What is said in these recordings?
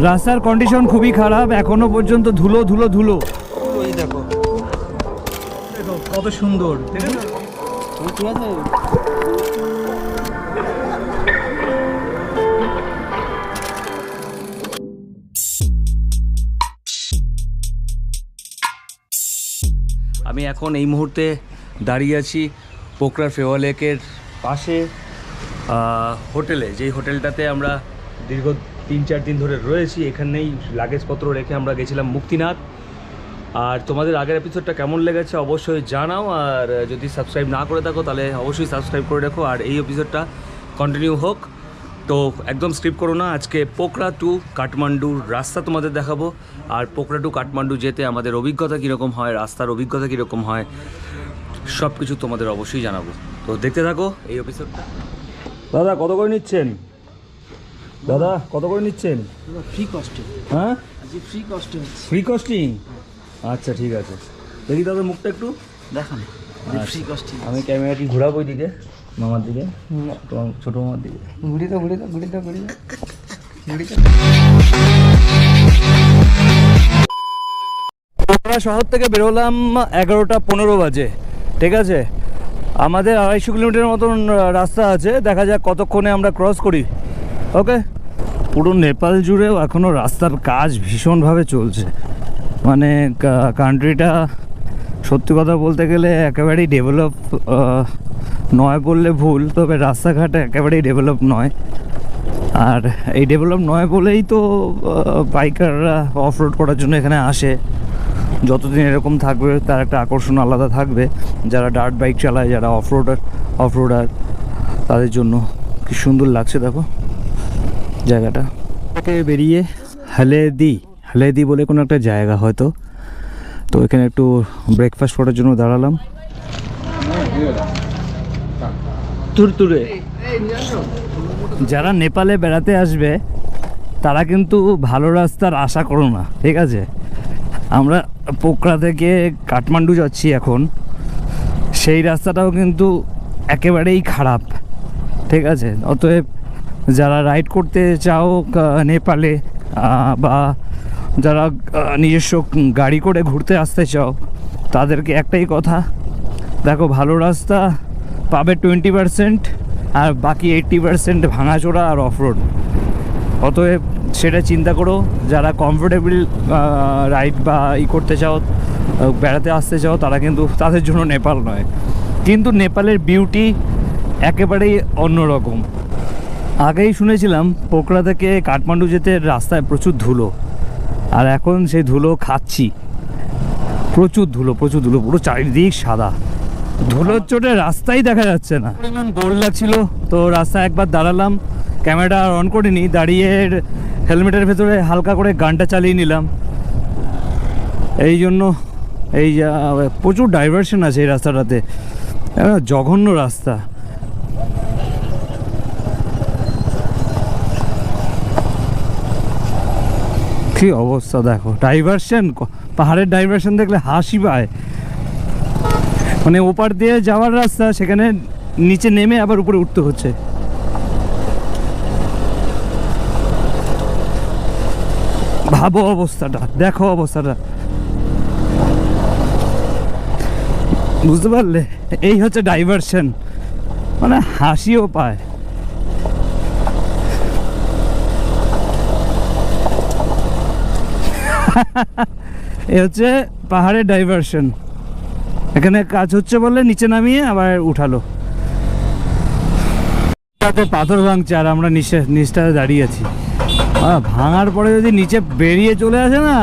রাস্তার কন্ডিশন খুবই খারাপ, এখনও পর্যন্ত ধুলো ধুলো ধুলো। দেখো। কত সুন্দর আমি এখন এই মুহূর্তে দাঁড়িয়ে আছি পোকরার ফেওয়া লেকের পাশে হোটেলে। যেই হোটেলটাতে আমরা দীর্ঘ তিন চার দিন ধরে রয়েছি, এখানেই লাগেজপত্র রেখে আমরা গেছিলাম মুক্তিনাথ। আর তোমাদের আগের এপিসোডটা কেমন লেগেছে অবশ্যই জানাও, আর যদি সাবস্ক্রাইব না করে থাকো তাহলে অবশ্যই সাবস্ক্রাইব করে রাখো, আর এই এপিসোডটা কন্টিনিউ হোক। তো একদম স্কিপ করো না, আজকে পোকরা টু কাঠমান্ডুর রাস্তা তোমাদের দেখাবো। আর পোকরা টু কাঠমান্ডু যেতে আমাদের অভিজ্ঞতা কীরকম হয়, রাস্তার অভিজ্ঞতা কীরকম হয় সব কিছু তোমাদের অবশ্যই জানাব। তো দেখতে থাকো এই এপিসোডটা দাদা, কত করে নিচ্ছেন? দাদা কত করে নিচ্ছেন? ফ্রি কস্টে হ্যাঁ? আজকে ফ্রি কস্টে ফ্রি কস্টিং আচ্ছা ঠিক আছে। দেখি দাদা মুখটা একটু। দেখান ফ্রি কস্টে আমি ক্যামেরাটি ঘোরাবো দিকে মামার দিকে তোমার ছোটো মামার দিকে। ঘুরি তো ঘুরি তো ঘুরি তো ঘুরি আমরা শহর থেকে বেরোলাম এগারোটা পনেরো বাজে ঠিক আছে? আমাদের আড়াইশো কিলোমিটার মতন রাস্তা আছে দেখা যাক কতক্ষণে আমরা ক্রস করি ওকে পুরো নেপাল জুড়েও এখনও রাস্তার কাজ ভীষণভাবে চলছে। মানে কান্ট্রিটা সত্যি কথা বলতে গেলে একেবারেই ডেভেলপ নয় বললে ভুল, তবে রাস্তাঘাট একেবারেই ডেভেলপ নয়। আর এই ডেভেলপ নয় বলেই তো বাইকাররা অফ রোড করার জন্য এখানে আসে। যতদিন এরকম থাকবে, তার একটা আকর্ষণ আলাদা থাকবে। যারা ডার্ট বাইক চালায়, যারা অফ রোডার অফ রোডার তাদের জন্য। কি সুন্দর লাগছে, দেখো। জায়গাটা। থেকে বেরিয়ে হালেদি হালেদি বলে কোনো একটা জায়গা হয়তো। তো এখানে একটু ব্রেকফাস্ট করার জন্য দাঁড়ালাম। তুরতুরে। যারা নেপালে বেড়াতে আসবে তারা কিন্তু ভালো রাস্তার আশা করো না ঠিক আছে? আমরা পোকরা থেকে কাঠমান্ডু যাচ্ছি এখন। সেই রাস্তাটাও কিন্তু একেবারেই খারাপ ঠিক আছে? অতএব যারা রাইড করতে চাও নেপালে বা যারা নিজস্ব গাড়ি করে ঘুরতে আসতে চাও, তাদেরকে একটাই কথা, দেখো ভালো রাস্তা পাবে টোয়েন্টি পারসেন্ট আর বাকি এইট্টি পারসেন্ট ভাঙাচোরা আর অফরোড। অতএব সেটা চিন্তা করো, যারা কমফোর্টেবল রাইড বা ই করতে চাও বেড়াতে আসতে চাও, তারা কিন্তু তাদের জন্য নেপাল নয়। কিন্তু নেপালের বিউটি একেবারেই অন্যরকম। আগেই শুনেছিলাম পোকরা থেকে কাঠমান্ডু যেতে রাস্তায় প্রচুর ধুলো। আর এখন সেই ধুলো খাচ্ছি। প্রচুর ধুলো প্রচুর ধুলো পুরো চারিদিক সাদা। ধুলোর চোটে রাস্তাই দেখা যাচ্ছে না। পরিমাণ বোর লাগছিল। তো রাস্তায় একবার দাঁড়ালাম ক্যামেরা অন করিনি দাঁড়িয়ে হেলমেটের ভেতরে হালকা করে গানটা চালিয়ে নিলাম। এই জন্য এই প্রচুর ডাইভারশন আছে এই রাস্তাটাতে। জঘন্য রাস্তা। কি অবস্থা দেখো? ডাইভারশন পাহাড়ের ডাইভারশন দেখলে হাসি পায়। মানে ওপার দিয়ে যাওয়ার রাস্তা, সেখানে নিচে নেমে আবার উপরে উঠতে হচ্ছে। ভাবো অবস্থাটা, দেখো অবস্থাটা। বুঝতে পারলে? এই হচ্ছে ডাইভারশন মানে হাসিও পায়। এ হচ্ছে পাহাড়ের ডাইভারশন এখানে কাজ হচ্ছে বলে নিচে নামিয়ে আবার উঠালো। তাতে পাথর ভাঙছে আর আমরা নিচে নিচটাতে দাঁড়িয়ে আছি। ভাঙার পরে যদি নিচে বেরিয়ে চলে আসে না,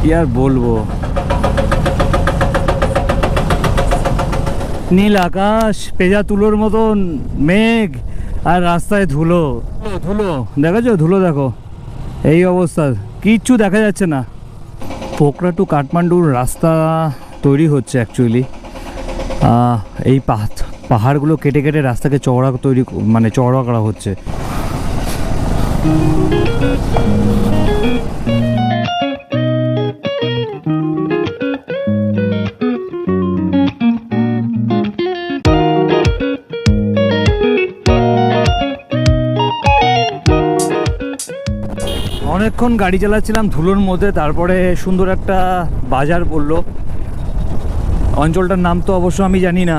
কি আর বলব? নীল আকাশ, পেজা তুলোর মতন মেঘ আর রাস্তায় ধুলো ধুলো। দেখেছ? ধুলো দেখো। এই অবস্থা। কিচ্ছু দেখা যাচ্ছে না। পোকরা টু কাঠমান্ডুর রাস্তা তৈরি হচ্ছে অ্যাকচুয়ালি এই পাহাড় পাহাড়গুলো কেটে কেটে রাস্তাকে চওড়া তৈরি মানে চওড়া করা হচ্ছে। অনেকক্ষণ গাড়ি চালাচ্ছিলাম ধুলোর মধ্যে, তারপরে সুন্দর একটা বাজার পড়ল। অঞ্চলটার নাম তো অবশ্য আমি জানি না,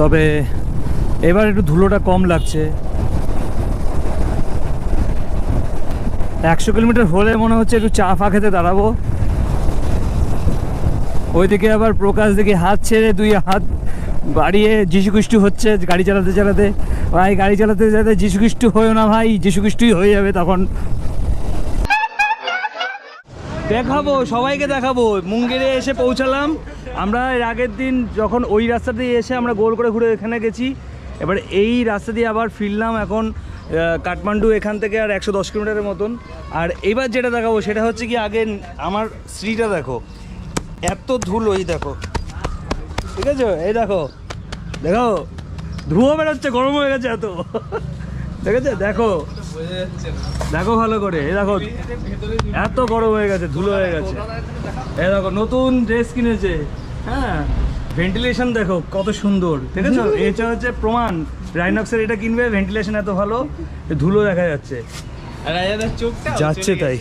তবে এবার একটু ধুলোটা কম লাগছে। একশো কিলোমিটার হলে মনে হচ্ছে একটু চা ফা খেতে দাঁড়াবো। ওইদিকে আবার প্রকাশ দেখি হাত ছেড়ে দুই হাত বাড়িয়ে যিশু খ্রিস্টু হচ্ছে গাড়ি চালাতে চালাতে। ভাই, গাড়ি চালাতে চালাতে যিশু খ্রিস্টু হয়েও না ভাই যিশু খ্রিস্টুই হয়ে যাবে তখন। দেখাবো, সবাইকে দেখাবো। মুঙ্গেরে এসে পৌঁছালাম। আমরা এর আগের দিন যখন ওই রাস্তা দিয়ে এসে আমরা গোল করে ঘুরে এখানে গেছি, এবার এই রাস্তা দিয়ে আবার ফিরলাম এখন কাঠমান্ডু এখান থেকে আর একশো দশ কিলোমিটারের মতন। আর এবার যেটা দেখাবো সেটা হচ্ছে কি, আগে আমার স্ত্রীটা দেখো, এত ধুলো, এই দেখো। ঠিক আছে? এই দেখো। দেখো ধুয়ো বেরোচ্ছে গরম হয়ে গেছে এত। ঠিক আছে দেখো। দেখো ভালো করে এ দেখো এত গরম হয়ে গেছে ধুলো হয়ে গেছে। এ দেখো নতুন ড্রেস কিনেছে হ্যাঁ? ভেন্টিলেশন দেখো কত সুন্দর ঠিক আছে এটা হচ্ছে প্রমাণ রাইনক্সের এটা কিনবে ভেন্টিলেশন এত ভালো ধুলো দেখা যাচ্ছে। আর রাজাদার চোখটা যাচ্ছে তাই।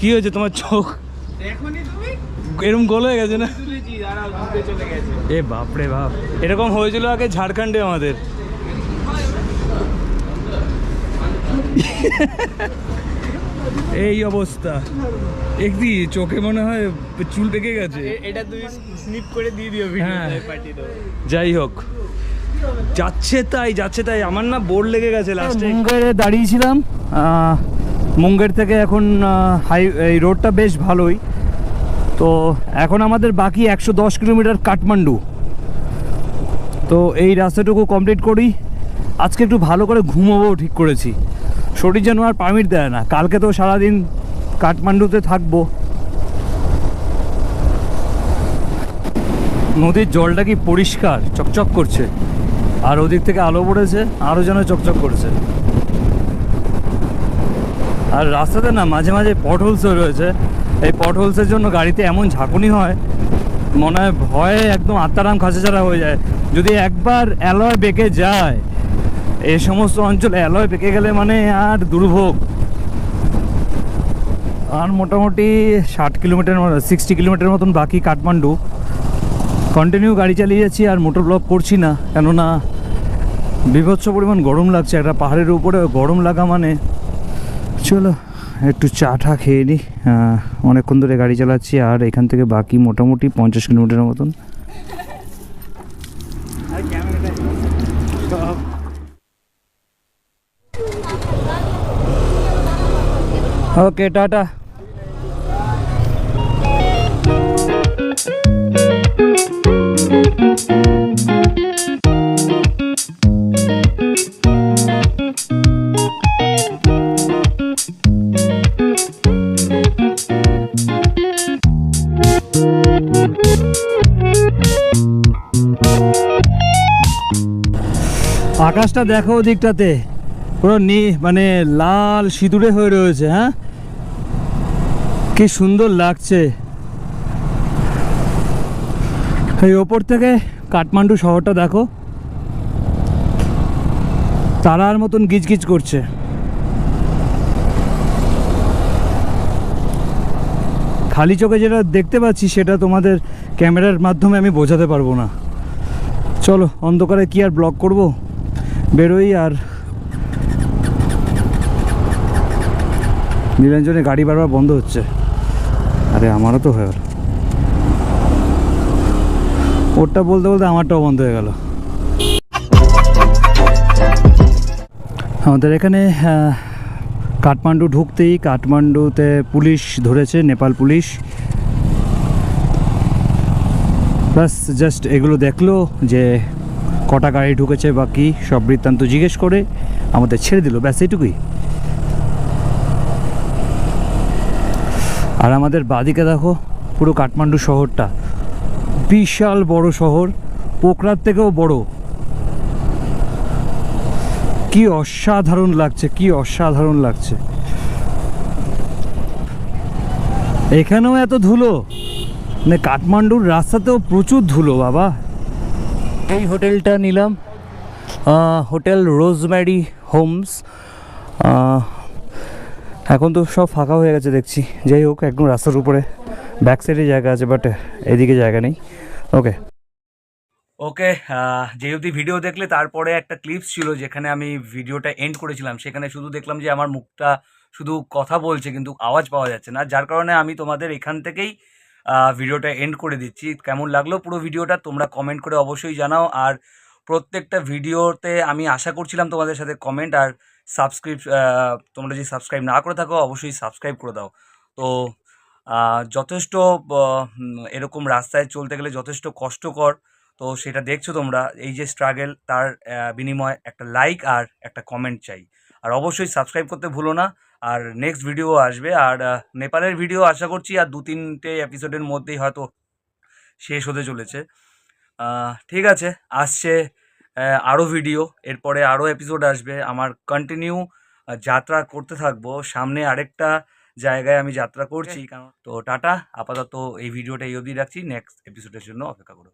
কি হয়েছে তোমার চোখ? এরকম গোল হয়ে গেছে না? এ বাপরে বাপ এরকম হয়েছিল আগে ঝাড়খণ্ডে আমাদের। এই অবস্থা। একদি চোখে মনে হয় চুল পেকে গেছে? এটা তুমি স্নিপ করে দিয়ে দিও হ্যাঁ। যাই হোক। যাচ্ছে তাই যাচ্ছে তাই। আমার না বোর লেগে গেছে লাস্টে মুঙ্গেরে দাঁড়িয়েছিলাম। মুঙ্গের থেকে এখন হাই এই রোডটা বেশ ভালোই। তো এখন আমাদের বাকি একশো দশ কিলোমিটার কাঠমান্ডু। তো এই রাস্তাটুকু কমপ্লিট করি। আজকে একটু ভালো করে ঘুমোবো ঠিক করেছি। শরীর যেন আর পারমিট দেয় না। কালকে তো সারাদিন কাঠমান্ডুতে থাকব। নদীর জলটা কি পরিষ্কার? চকচক করছে। আর ওদিক থেকে আলো পড়েছে আরও যেন চকচক করছে। আর রাস্তাতে না মাঝে মাঝে পটহোলসও রয়েছে। এই পটহোলসের জন্য গাড়িতে এমন ঝাঁকুনি হয়, মনে হয় ভয়ে একদম আত্মারাম খাঁচাছাড়া হয়ে যায়। যদি একবার অ্যালয় বেঁকে যায় এই সমস্ত অঞ্চলে অ্যালয় পেকে গেলে মানে আর দুর্ভোগ। আর মোটামুটি ষাট কিলোমিটার সিক্সটি কিলোমিটার মতন বাকি কাঠমান্ডু। কন্টিনিউ গাড়ি চালিয়ে যাচ্ছি আর মোটর ব্লক করছি না, কেননা বিভৎস পরিমাণ গরম লাগছে, একটা পাহাড়ের উপরে গরম লাগা মানে। চলো, একটু চা টা খেয়ে নিই অনেকক্ষণ ধরে গাড়ি চালাচ্ছি আর এখান থেকে বাকি মোটামুটি পঞ্চাশ কিলোমিটারের মতন আর ক্যামেরাটা ওকে টাটা আকাশটা দেখো ওদিকটাতে। পুরো নি মানে লাল সিঁদুরে হয়ে রয়েছে হ্যাঁ? কি সুন্দর লাগছে। এই ওপর থেকে কাঠমান্ডু শহরটা দেখো। তারার মতন গিজগিজ করছে। খালি চোখে যেটা দেখতে পাচ্ছি, সেটা তোমাদের ক্যামেরার মাধ্যমে আমি বোঝাতে পারব না। চলো, অন্ধকারে কি আর ব্লগ করব? বেরোই আর নীলাঞ্জনে গাড়ি বারবার বন্ধ হচ্ছে। আরে আমারও তো হয়ে গেল। ওরটা বলতে বলতে আমারটাও বন্ধ হয়ে গেল। আমাদের এখানে কাঠমান্ডু ঢুকতেই কাঠমান্ডুতে পুলিশ ধরেছে, নেপাল পুলিশ। প্লাস জাস্ট এগুলো দেখল যে কটা গাড়ি ঢুকেছে বা কী, সব বৃত্তান্ত জিজ্ঞেস করে আমাদের ছেড়ে দিল, ব্যাস এইটুকুই। আর আমাদের বাদিকে দেখো, পুরো কাঠমান্ডু শহরটা। বিশাল বড় শহর পোকরার থেকেও বড়। কি অসাধারণ লাগছে, কি অসাধারণ লাগছে। এখানেও এত ধুলো? মানে কাঠমান্ডুর রাস্তাতেও প্রচুর ধুলো, বাবা। এই হোটেলটা নিলাম। Hotel Rosemary Homes. এখন তো সব ফাঁকা হয়ে গেছে দেখছি। যাই হোক, একদম রাস্তার উপরে। ব্যাক সাইডে জায়গা আছে বাট এদিকে জায়গা নেই। ওকে ওকে যে অবধি ভিডিও দেখলে, তারপরে একটা ক্লিপস ছিল যেখানে আমি ভিডিওটা এন্ড করেছিলাম। সেখানে শুধু দেখলাম যে আমার মুখটা শুধু কথা বলছে, কিন্তু আওয়াজ পাওয়া যাচ্ছে না। যার কারণে আমি তোমাদের এখান থেকেই ভিডিওটা এন্ড করে দিচ্ছি। কেমন লাগল পুরো ভিডিওটা তোমরা কমেন্ট করে অবশ্যই জানাও। আর প্রত্যেকটা ভিডিওতে আমি আশা করছিলাম তোমাদের সাথে কমেন্ট আর সাবস্ক্রাইব তোমরা যদি সাবস্ক্রাইব না করে থাকো, অবশ্যই সাবস্ক্রাইব করে দাও। তো যথেষ্ট এরকম রাস্তায় চলতে গেলে যথেষ্ট কষ্টকর। তো সেটা দেখছ তোমরা, এই যে স্ট্রাগেল তার বিনিময়ে একটা লাইক আর একটা কমেন্ট চাই। আর অবশ্যই সাবস্ক্রাইব করতে ভুলো না। আর নেক্সট ভিডিও আসবে। আর নেপালের ভিডিও আশা করছি আর দু তিনটে এপিসোডের মধ্যেই হয়তো শেষ হতে চলেছে। ঠিক আছে, আসছে আরও ভিডিও এরপরে আরও এপিসোড আসবে। আমার কন্টিনিউ যাত্রা করতে থাকব। সামনে আরেকটা জায়গায় আমি যাত্রা করছি। কারণ তো টাটা আপাতত এই ভিডিওটা এই অবধি রাখছি। নেক্সট এপিসোডের জন্য অপেক্ষা করো।